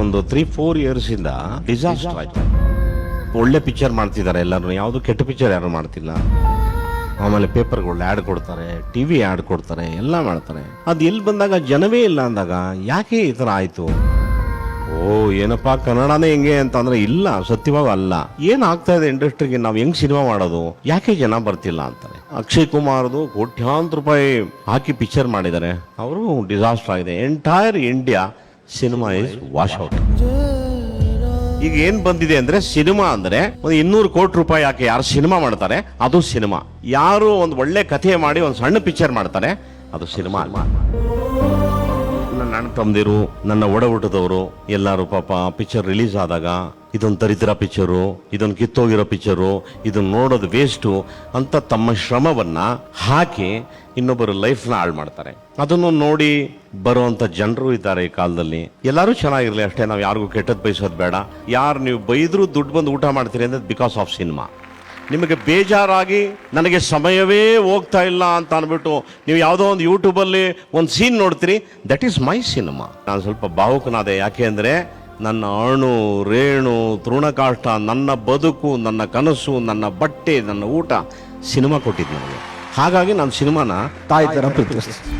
ಒಂದು three four years ಇಂದ disaster ಆಯ್ತು. ಒಳ್ಳೆ ಪಿಕ್ಚರ್ ಮಾಡ್ತಿದ್ದಾರೆ ಎಲ್ಲರೂ ಯಾವುದು ಕೆಟ್ಟ ಪಿಕ್ಚರ್ ಯಾರು ಮಾಡ್ತಿಲ್ಲ. ಆಮೇಲೆ ಪೇಪರ್ಗಳು ಆ್ಯಡ್ ಕೊಡ್ತಾರೆ ಟಿ ವಿ ಆ್ಯಡ್ ಕೊಡ್ತಾರೆ, ಎಲ್ಲ ಮಾಡ್ತಾರೆ. ಅದು ಎಲ್ಲಿ ಬಂದಾಗ ಜನವೇ ಇಲ್ಲ ಅಂದಾಗ ಯಾಕೆ ಈ ಥರ ಆಯಿತು? ಓ, ಏನಪ್ಪ, ಕನ್ನಡನೇ ಹೆಂಗೆ ಅಂತ ಅಂದ್ರೆ ಇಲ್ಲ, ಸತ್ಯವಾಗ ಅಲ್ಲ. ಏನ್ ಆಗ್ತಾ ಇದೆ ಇಂಡಸ್ಟ್ರಿಗೆ ನಾವು ಹೆಂಗ್ ಸಿನಿಮಾ ಮಾಡೋದು? ಯಾಕೆ ಜನ ಬರ್ತಿಲ್ಲ ಅಂತಾರೆ? ಅಕ್ಷಯ್ ಕುಮಾರ್ದು ಕೋಟ್ಯಾಂತರ ರೂಪಾಯಿ ಹಾಕಿ ಪಿಕ್ಚರ್ ಮಾಡಿದ್ದಾರೆ. ಅವರು ಡಿಸಾಸ್ಟರ್ ಆಗಿದೆ. Entire India cinema is wash out ಈಗ ಏನ್ ಬಂದಿದೆ ಅಂದ್ರೆ ಸಿನಿಮಾ ಅಂದ್ರೆ ಒಂದು ಇನ್ನೂರು ಕೋಟಿ ರೂಪಾಯಿ ಯಾಕೆ ಯಾರು ಸಿನಿಮಾ ಮಾಡ್ತಾರೆ ಅದು ಸಿನಿಮಾ. ಯಾರು ಒಂದು ಒಳ್ಳೆ ಕಥೆ ಮಾಡಿ ಒಂದು ಸಣ್ಣ ಪಿಕ್ಚರ್ ಮಾಡ್ತಾರೆ ಅದು ಸಿನಿಮಾ ನನ್ನ ತಂದಿರು ತಮ್ಮದಿರು ನನ್ನ ಒಡ ಹುಟ್ಟದವರು ಎಲ್ಲರೂ ಪಾಪ ಪಿಕ್ಚರ್ ರಿಲೀಸ್ ಆದಾಗ ಇದೊಂದು ದರಿದ್ರ ಪಿಕ್ಚರು ಇದೊಂದು ಕಿತ್ತೋಗಿರೋ ಪಿಕ್ಚರು ಇದನ್ನ ನೋಡೋದು ವೇಸ್ಟು ಅಂತ ತಮ್ಮ ಶ್ರಮವನ್ನ ಹಾಕಿ ಇನ್ನೊಬ್ಬರು ಲೈಫ್ನ ಹಾಳು ಮಾಡ್ತಾರೆ. ಅದನ್ನು ನೋಡಿ ಬರುವಂಥ ಜನರು ಇದ್ದಾರೆ ಈ ಕಾಲದಲ್ಲಿ. ಎಲ್ಲರೂ ಚೆನ್ನಾಗಿರಲಿ, ಅಷ್ಟೇ ನಾವು ಯಾರಿಗೂ ಕೆಟ್ಟದ್ದು ಬಯಸೋದು ಬೇಡ. ಯಾರು ನೀವು ಬೈದರೂ ದುಡ್ಡು ಬಂದು ಊಟ ಮಾಡ್ತೀರಿ ಅಂದ್ರೆ ಬಿಕಾಸ್ ಆಫ್ ಸಿನಿಮಾ ನಿಮಗೆ ಬೇಜಾರಾಗಿ ನನಗೆ ಸಮಯವೇ ಹೋಗ್ತಾ ಇಲ್ಲ ಅಂತ ಅಂದ್ಬಿಟ್ಟು ನೀವು ಯಾವುದೋ ಒಂದು ಯೂಟ್ಯೂಬಲ್ಲಿ ಒಂದು ಸೀನ್ ನೋಡ್ತೀರಿ. ದಟ್ ಈಸ್ ಮೈ ಸಿನಿಮಾ ನಾನು ಸ್ವಲ್ಪ ಭಾವುಕನಾದೆ ಯಾಕೆ ಅಂದರೆ ನನ್ನ ಅಣು, ರೇಣು ತೃಣಕಾಷ್ಟ ನನ್ನ ಬದುಕು, ನನ್ನ ಕನಸು, ನನ್ನ ಬಟ್ಟೆ, ನನ್ನ ಊಟ ಸಿನಿಮಾ ಕೊಟ್ಟಿದ್ದು ನನಗೆ. ಹಾಗಾಗಿ ನಾನು ಸಿನಿಮಾನ ತಾಯಿ ಥರ ಪ್ರೀತಿಸ್ತೀನಿ